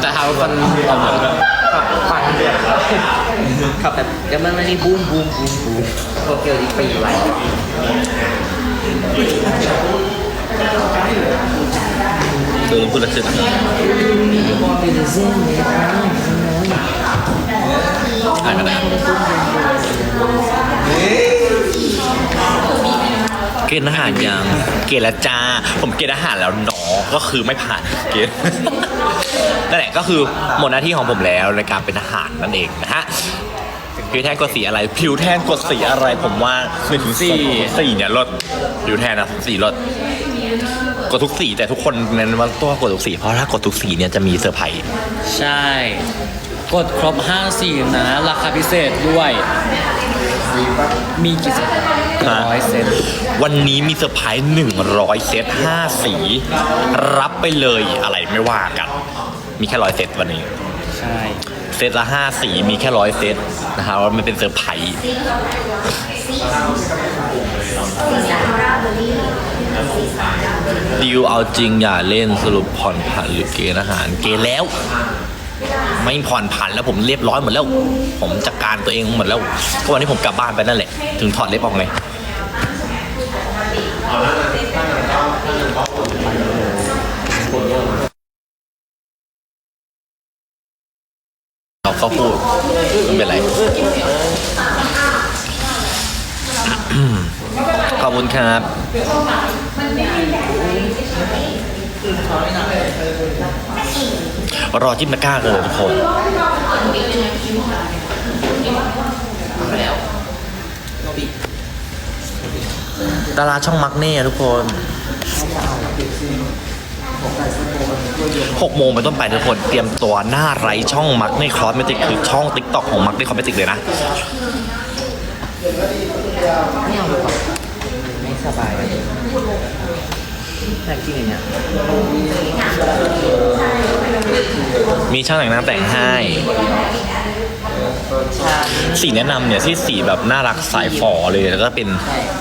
แต่หาว่ามันเอาเหมือนขับฟังขับแบบเดี๋ยวมันมันนี่บูมบูมบูมบูมโตเกียวดีปีไรเออพูดแล้วขึ้นอ่านกันนะเกณฑ์อาหารยัง เกณฑ์และจ้า ผมเกณฑ์อาหารแล้วเนาะก็คือไม่ผ่านเกณฑ์ นั่นแหละก็คือหมดหน้าที่ของผมแล้วในการเป็นทหารนั่นเองนะฮะผิวแทนกดสีอะไร ผิวแทนกดสีอะไรผมว่าหนึ่งถึงสี่สี่เนี่ยลดผิวแทนนะสีลดกดทุกสีแต่ทุกคนเน้นว่าตัวกดทุกสีเพราะถ้ากดทุกสีเนี่ยจะมีเซอร์ไพรส์ใช่ กดครบ5สีนะ ราคาพิเศษด้วย มีกี่เซตร้อยเซตวันนี้มีเซอร์ไพรส์หนึ่งร้อยเซตห้าสี รับไปเลยอะไรไม่ว่ากัน มีแค่ร้อยเซตวันนี้ ใช่ เซตละห้าสีมีแค่ร้อยเซตนะครับว่ามันเป็นเซอร์ไพรส์ดิวเอาจริงอย่าเล่นสรุปผ่อนผันหรือเกณฑ์อาหาร เกณฑ์แล้ว ไม่ผ่อนผันแล้วผมเรียบร้อยหมดแล้ว ผมจัดการตัวเองหมดแล้วก็วันที่ผมกลับบ้านไปนั่นแหละ ถึงถอดเล็บออกไง เราก็พูดไม่เป็นไรขอบคุณครับรอจิ้มตะกร้ากันเลยทุกคนดาราช่องมักเน่ทุกคน หกโมงเป็นต้นไปทุกคนเตรียมตัวหน้าไร้ช่องมักเน่ครอสเมติกคือช่องติ๊กต็อกของมักเน่ครอสเมติกเลยนะไม่เอาดีกว่าไม่สบายแต่จริงอย่างเงี้ยมีช่างแต่งหน้าแต่งให้ใช่สีแนะนำเนี่ยที่สีแบบน่ารักสายฝอเลยแล้วก็เป็น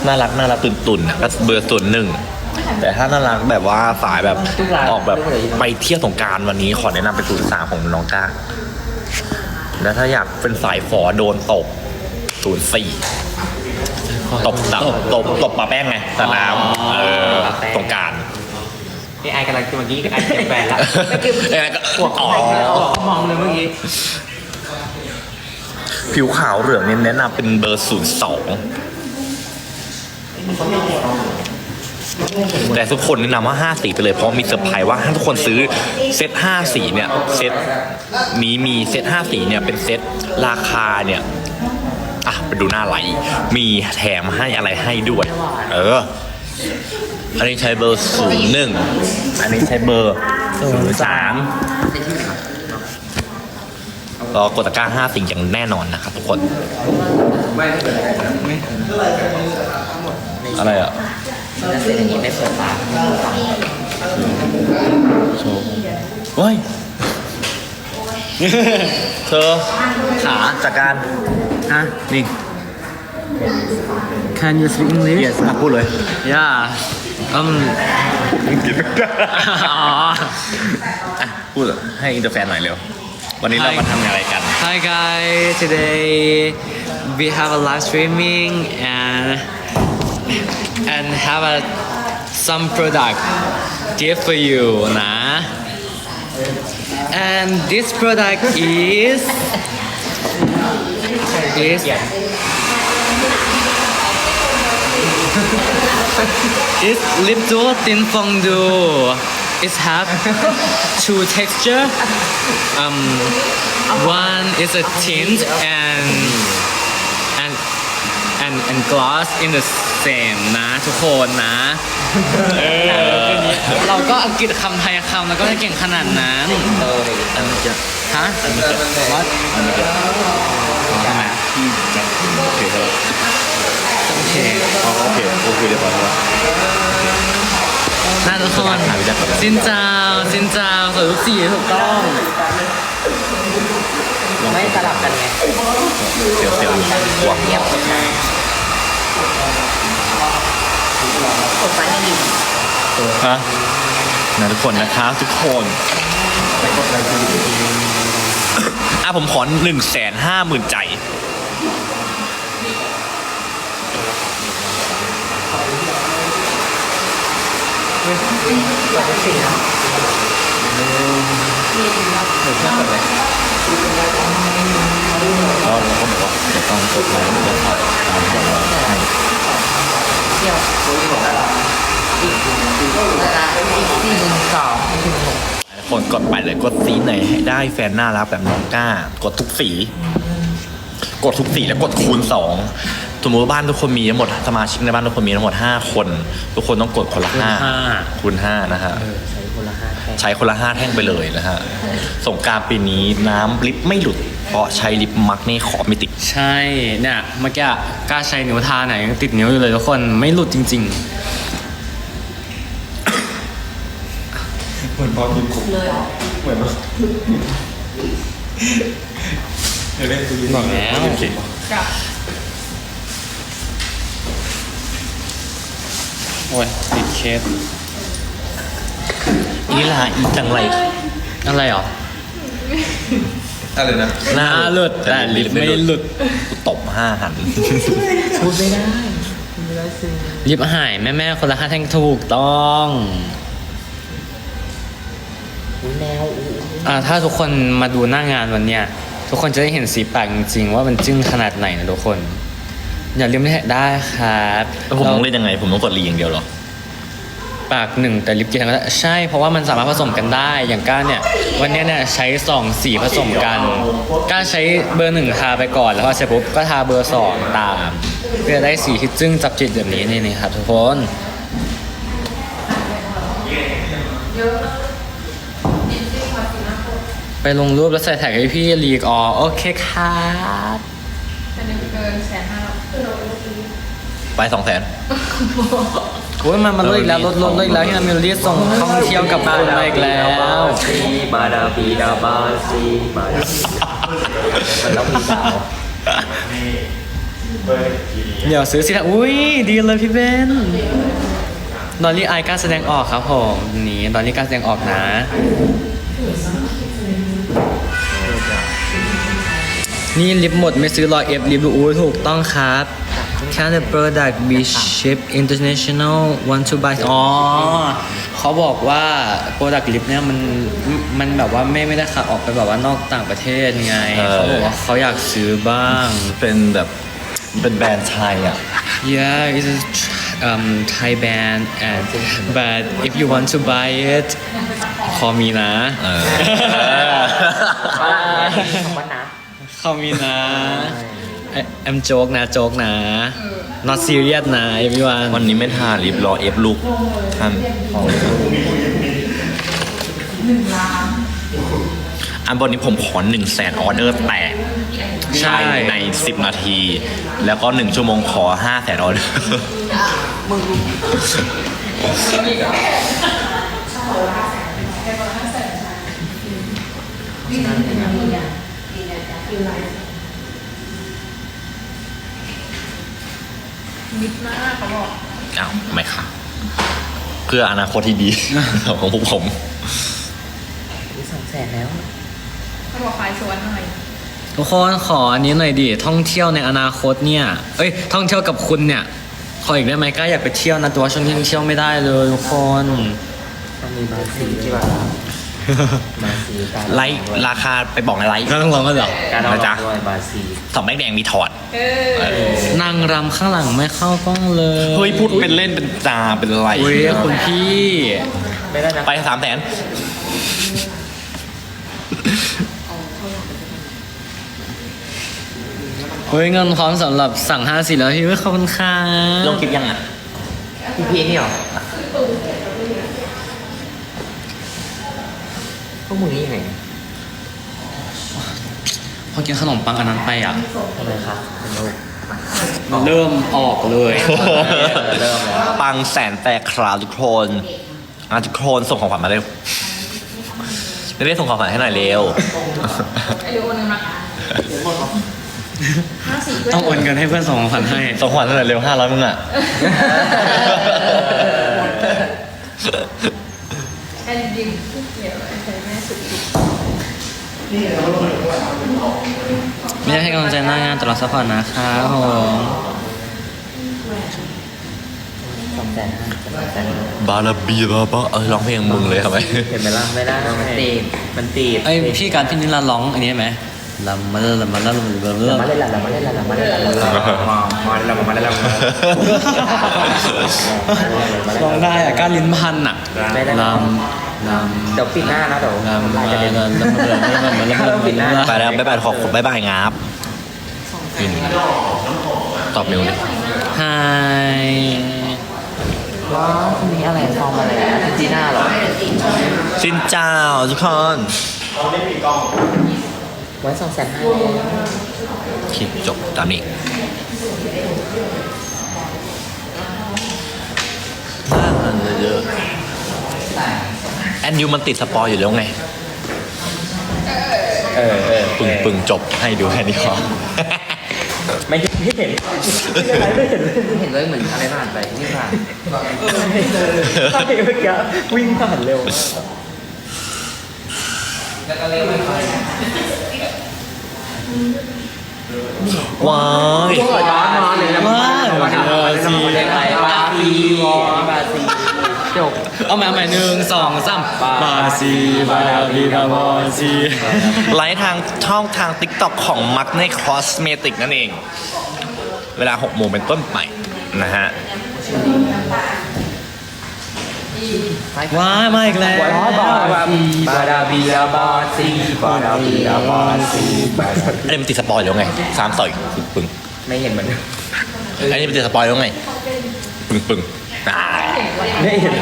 น่ารักน่ารักตุ่นๆน่ะก็เบอร์ส่วนหนึ่ง แต่ถ้าน่ารักแบบว่าสายแบบออกแบบไปเที่ยวสงกรารวันนี้ขอแนะนำเป็นศูนย์สามของน้องก้าแล้วถ้าอยากเป็นสายฝอโดนตบศูนย์สี่ตบตับตบตบปลาแป้งไงสนามเออสงกรารนี่ไอกำลังเมื่อกี้ไอเจ็บแฟนแล้วเออก็หัวอ๋เขาอมองเลยหัวเขามองเลยเมื่อกี้ผิวขาวเหลืองเนี่ยแนะนำเป็นเบอร์ศูนย์สอง แต่ทุกคนแนะนำว่า 5 สีไปเลยเพราะมีเซอร์ไพรส์ว่าถ้าทุกคนซื้อเซต5 สีเนี่ยเซตนี้มีเซต5 สีเนี่ยเป็นเซตราคาเนี่ยอะไปดูหน้าไหล มีแถมให้อะไรให้ด้วย เออ อันนี้ใช้เบอร์ศูนย์หนึ่งอันนี้ใช้เบอร์ศูนย์สามรอกดตะกร้าห้าสิ่งอย่างแน่นอนนะครับทุกคน อะไรอะ แล้วเสร็จอย่างนี้ไม่เปิดปากโชว์เฮ้ย เธอขาจากการฮะนี่ Can you speak English yes อะพูดเลย Yeah um อ๋ออะพูดให้อินเตอร์แฟนหน่อยเร็ว วันนี้เรามาทำอะไรกัน Hi guys, today we have a live streaming and and have a some product. Gift for you นะ and this product is is is lip duo thin fondue it have two texture. Um one is a tint and and and and gloss in the same นะ ทุกคนนะเราก็อังกฤษคำไทยคำแล้วก็จะเก่งขนาดนั้นเออเลยอันนี้จะฮะ What อันนี้จะทำไมพี่จะโอเคใช่ไหมโอเคอ๋อโอเคโอเคเดี๋ยวพอแล้วน่าทุกคนหาวิจัยก่อนนะสินเจ้าสินเจ้าสวยทุกสีถูกต้องไม่สลับกันไงเดี๋ยวเดี๋ยวหวังเงียบ กดไปให้ดีฮะนะทุกคนนะครับทุกคนอะผมขอหนึ่งแสนห้าหมื่นใจเปิดสี่นะ ก็เราก็บอกว่าจะต้องกดไลค์จะขอตามบอกว่าให้อีกสี่หนึ่งสองคนกดไปเลยกดสีไหนให้ได้แฟนน่ารักแบบน้องก้ากดทุกสี กดทุกสีแล้วกดคูณสองสมมติว่าบ้านทุกคนมีทั้งหมดสมาชิกในบ้านทุกคนมีทั้งหมดห้าคน ทุกคนต้องกดคนละห้าคูณห้านะฮะ ใช้คนละห้าแค่ใช้คนละห้าแท่งไปเลยนะฮะสงกรารปีนี้น้ำลิฟต์ไม่หลุด เพราะใช้ลิฟต์มักนี่ขอไม่ติด ใช่เนี่ยเมื่อกี้กล้าใช้นิ้วทาไหนยังติดนิ้วอยู่เลยทุกคนไม่หลุดจริง เหมือนตอนกินคุกเหมือนว่าเดี๋ยวเล่นกูยืนๆบอกแล้วกับโอ้ยติดเคส อีลาอีจังไรอะไรหรออะไรนะหน้าหลุดแต่ลิฟต์ไม่หลุดกูตบห้าหันพูดไม่ได้พูดไม่ได้สิลิฟต์หายแม่แม่ๆคนละห้าแท่งถูกต้องอุ้ยแนวอุ้ยอ่าถ้าทุกคนมาดูหน้างานวันเนี้ยทุกคนจะได้เห็นสีปากจริงๆว่ามันจึ้งขนาดไหนนะทุกคน อย่าลืมได้ครับแล้วผมต้องเล่นยังไง ผมต้องกดรีอย่างเดียวเหรอ ปากหนึ่งแต่ลิปกี่ทางก็ได้ใช่เพราะว่ามันสามารถผสมกันได้อย่างก้าเนี่ย วันเนี้ยเนี่ยใช้สองสีผสมกันก้าใช้เบอร์หนึ่งทาไปก่อนแล้วพอเสร็จปุ๊บก็ทาเบอร์สองตาม เพื่อได้สีที่จึ้งจับจิตแบบนี้นี่นี่ครับทุกคนไปลงรูปแล้วใส่แท็กให้พี่ลีกอ๋อโอเคครับจะหนึ่งเกินแสนห้าไปสองแสน โอ้ยมันมันลดอีกแล้วลดลดลดอีกแล้วที่นามิลลี่ส่งท่องเที่ยวกับคุณมาอีกแล้วบาดาบีดาบาซีบาดาบีมันต้องมีดาวเดี๋ยวซื้อสินะอุ้ยดีเลยพี่เบนดอลลี่ไอกล้าแสดงออกครับผมนี่ดอลลี่กล้าแสดงออกนะนี่ลิปหมดไม่ซื้อรอเอฟลิปดูอู้ถูกต้องครับ Can the product be shipped international want to buy อ๋อเขาบอกว่า product ลิปเนี่ยมันมันแบบว่าไม่ไม่ได้ขับออกไปแบบว่านอกต่างประเทศไงเออ เขาบอกว่าเขาอยากซื้อบ้าง เป็นแบบเป็นแบรนด์ไทยอะ Yeah, it's a um, Thai band, and but if you want to buy it, call me นะ เออ ว่านะ call me นะ I- I'm joke นะ joke นะ not serious นะ everyone วันนี้ไม่ทาลิปรอเอฟลูกท่านอันบนนี้ผมขอหนึ่งแสนออเดอร์แตกใช่ภายใน 10 นาที แล้วก็ 1 ชั่วโมงขอ5แสนออเดอร์มิ ดมากเขาบอกอ้าวไม่ค่ะ เพื่ออนาคตที่ดี ของพวกผมนี่สองแสนแล้วเขาบอกขายสวนหน่อยทุกคนขออันนี้หน่อยดิท่องเที่ยวในอนาคตเนี่ย เอ้ย ท่องเที่ยวกับคุณเนี่ย ขออีกได้ไหมกล้าอยากไปเที่ยวนะแต่ว่าช่วงนี้ยังเที่ยวไม่ได้เลยทุกคนต้องมีบาซีที่ว่าบาซีการไลท์ราคาไปบอกในไลท์ก็ต้องลองกันเหรอการนะจ๊ะด้วยบาซีสองแบงค์แดงมีถอดเออ นางรำข้างหลังไม่เข้ากล้องเลยเฮ้ยพูดเป็นเล่นเป็นจาเป็นไรอุ้ยคุณพี่ไม่ได้นะไปสามแสนเฮ้ยเงินพร้อมสำหรับสั่งห้าสิแล้วพี่เว้ยขอบคุณค่ะลงคลิปยังอะพี่พีนี่หรอพวกมึงนี่ยังไงพ อกินขนมปังอันนั้นไปอะทำไมครับเป็นโรคมันเริ่มออกเลยเริ่มแล้วปังแสนแตกคราวทุกคนอะทุกคนส่งของขวัญมาเร็วเรียกส่งของขวัญให้หน่อยเร็วไอ้ดูโอนเงินมาห้าสี่เพื่อนต้องโอนเงินให้เพื่อนส่งของขวัญให้ส่งของขวัญให้หน่อยเร็วห้าร้อยมึงอะแอนดิมผู้เกี่ยว ไอ้ใครแม่สุดไม่ได้ให้กำลังใจหน้างานแต่เราซัพพอร์ตนะครับผมสองแสนห้าสองแสนห้าบาลาบีบาบาเออร้องเพลงมึงเลยทำไมเห็นไหมล่ะไม่ได้มันตีบมันตีบไอยพี่การพี่นิรันดร์ร้องอันนี้ไหมลำมาลำมาลำมาลำมาลำมามาเล่นละมาเล่นละมาเล่นละมาเล่นละมาเล่นละมาเล่นละร้องได้อะการลิ้นพันอะไม่ได้ลำลำ เดี๋ยวปิดหน้านะเดี๋ยวลำลายกระเด็นลำลำลำลำลำลำลำปิดหน้าไปแล้วบ๊ายบายขอบคุณบ๊ายบายงับอืมตอบเร็วเลยไฮว้าวคนนี้อะไรฟอร์มอะไรอะจีน่าเหรอสินเจ้าทุกคนไว้สองแสนห้าคลิปจบตามนี้บ้ามันเยอะแอนยูมันติดสปอยอยู่แล้วไง เออเออปึงปึงจบให้ดูแค่นี้พอ ไม่ไม่เห็นไม่เห็นไม่เห็นเลยเหมือนอะไรผ่านไปนี่ผ่านใช่เมื่อกี้วิ่งผ่านเร็วแล้วก็เร็วไม่ค่อยว้ายร้อนร้อนเลยนะว้าวบาซีบาซีบาซีจบ เอาใหม่เอาใหม่หนึ่งสองสามบาซีบาบีบาบาซีไลฟ์ทางช่องทาง t ิ k t o k ของมักในคอสเมติกนั่นเอง เวลา6โมงเป็นต้นไปนะฮะว้ายมาอีกแล้วบาดาบีอาบาซีบาดาบีอาบาซีบาดาอันนี้มันติดสปอยแล้วไงสามต่อยปึงปึงไม่เห็นเหมือนอันนี้มันติดสปอยแล้วไงปึงปึง อ่าไม่เห็น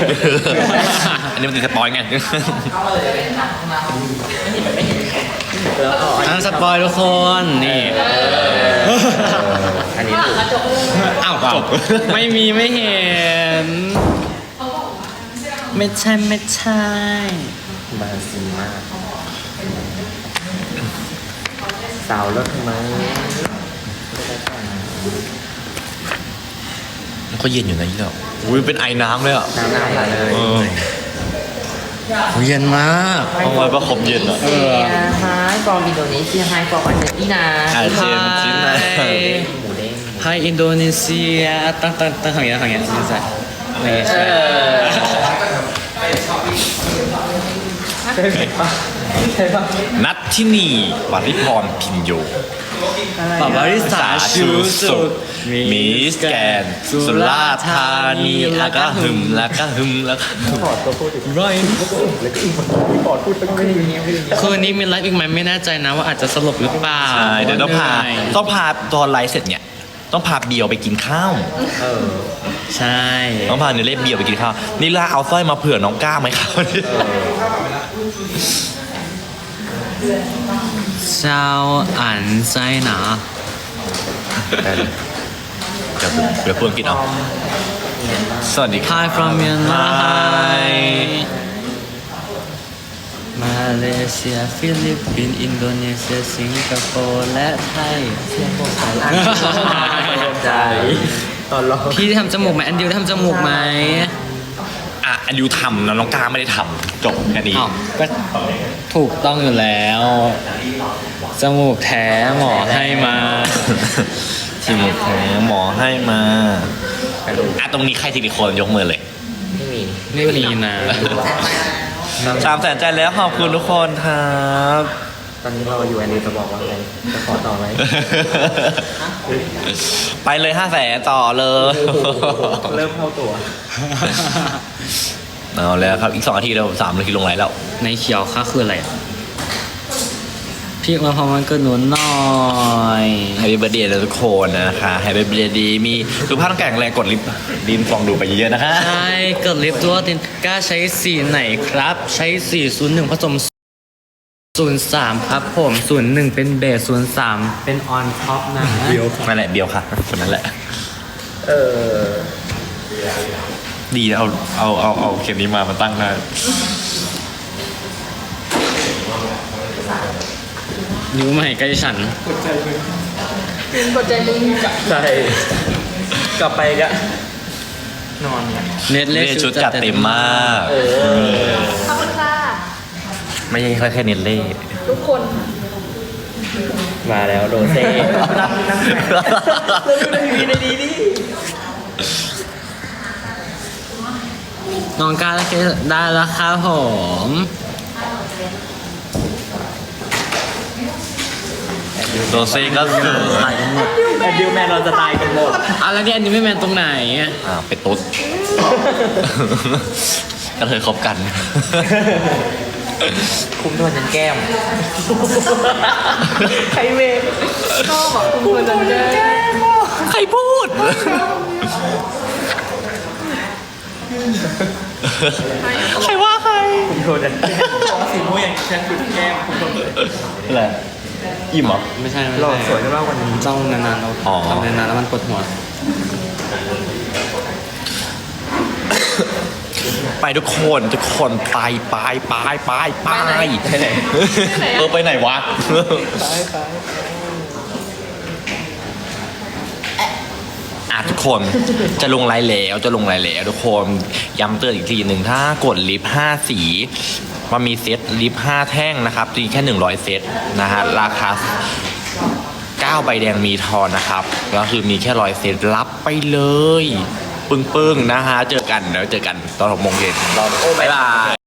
อันนี้มันติดสปอยไงอันสปอยทุกคนนี่อันนี้อ้าวจบไม่มีไม่เห็น ไม่ใช่ไม่ใช่บาซีมาสาวรถทำไมมัน ก็เย็นอยู่นะยี่ดอกอุ้ยเป็นไอ้น้ำเลยอะน้ำลายเลยเออเย็นมากทำไมประคบเย็นอะ เซียไฮฟอร์มอินโดนีเซียไฮฟอร์มอาร์เจนตินาอาเจนตินาหมูเด้งไทยอินโดนีเซียตั้งตั้งตั้งของอย่างนี้ของอย่างนี้นี่ใส่ไม่ใช่ใช่ปะใช่ปะนัดที่นี่วาริพรพินโย ปาบาริสาชูสุดมิสแกน สุราษฎร์ธานีแล้วก็หึมแล้วก็หึมแล้วก็หึมถอดตัวพูดอีกไรแล้วก็อีกมันถอดพูดตั้งคืนนี้คืนนี้คืนนี้มีไลฟ์อีกไหมไม่แน่ใจนะว่าอาจจะสลบหรือเปล่าใช่เดี๋ยวต้องพาเหนื่อยต้องพาตอนไลฟ์เสร็จเนี่ยต้องพาเบียวไปกินข้าวเออใช่ต้องพาเนเล่เบียวไปกินข้าวนี่ล่าเอาสร้อยมาเผื่อน้องก้าไหมครับ เจ้าอันใจหนาเดี๋ยวเดี๋ยวเพื่อนกินเอาสวัสดีครับ Hi from Myanmar Hi มาเลเซียฟิลิปปินส์อินโดนีเซียสิงคโปร์และไทยใจตอนรอพี่ได้ทำจมูกไหมอันเดียวได้ทำจมูกไหม อะอันยูทำนะน้องก้าไม่ได้ทำจบแค่นี้ อ้าวก็ถูกต้องอยู่แล้ว จมูกแท้หมอให้มาทีมแท้หมอให้มาอะตรงนี้ใครทีละคนยกมือเลยไม่มีไม่มีนะ สามแสนใจแล้วขอบคุณทุกคนครับ ตอนนี้เราอยู่แอนดี้จะบอกว่าอะไรจะขอต่อไหม ไปเลยห้าแสนต่อเลย เริ่มเข้าตัว เอาแล้วครับอีกสองนาทีเราสามนาทีลงไลน์แล้ว ในเขียวค่าคืออะไรอะพี่มาพอมันเกิดหนุนหน่อยแฮปปี้เบิร์ดเดย์ทุกคนนะคะแฮปปี้เบิร์ดเดย์มีสุขภาพร่างกายแข็งแรงกดลิฟต์ลินฟองดูไปเยอะๆนะคะ ใช่เกิดลิฟต์ตัวตินกล้าใช้สีไหนครับ ใช้สีศูนย์หนึ่งผสมศูนย์สามครับผมศูนย์หนึ่งเป็นเบสศูนย์สามเป็นออนท็อปนะ นั่นแหละเบียวค่ะคนนั้นแหละ เออ ดีนะเอาเอาเอาเอาเข็มนี้มามาตั้งได้นิ้วใหม่ใกล้ฉัน กดใจมึงกับใช่กลับไปกะนอนเนี่ยเน็ตเล่เล่ชุดจัดเต็มมากเออขอบคุณค่ะไม่ใช่แค่แค่เนลเล่ทุกคนมาแล้วโรเซ่นั่งนั่งเราดูในทีวีในดีดิ น้องการละเกดได้แล้วครับผมโรเซ่ก็คือตายกันหมดแอนดิวแมนเราจะตายกันหมดอะแล้วเนี่ยอันนี้ไม่แมนตรงไหนอะอ่าเป็นตุ๊ดก็เธอคบกัน คุ้มโดนยันแก้มใครเวรชอบอะคุณควรจะได้ใครพูด ใครว่าใครคุ้มโดนยันแก้มสีม่วงอย่างฉันดูแก้มคุ้มโดนเลยอะไรอิ่มเหรอ ไม่ใช่ไม่หล่อใช่สวยกันมากวันนี้ต้องนานๆเราอ๋อ ทำนานๆแล้วมันปวดหัว ไปทุกคนทุกคนไปไปไปไปไปเออไปไหนวะ อะทุกคนจะลงไลน์แล้วจะลงไลน์แล้วทุกคนย้ำเตือนอีกทีหนึ่งถ้ากดลิฟต์5สีมันมีเซตลิฟต์5แท่งนะครับมีแค่100เซตนะฮะราคา9ใบแดงมีทอนนะครับก็คือมีแค่ร้อยเซตรับไปเลย ปึ้งๆนะฮะเจอกันเดี๋ยวเจอกันตอน6โมงเย็นบ๊ายบาย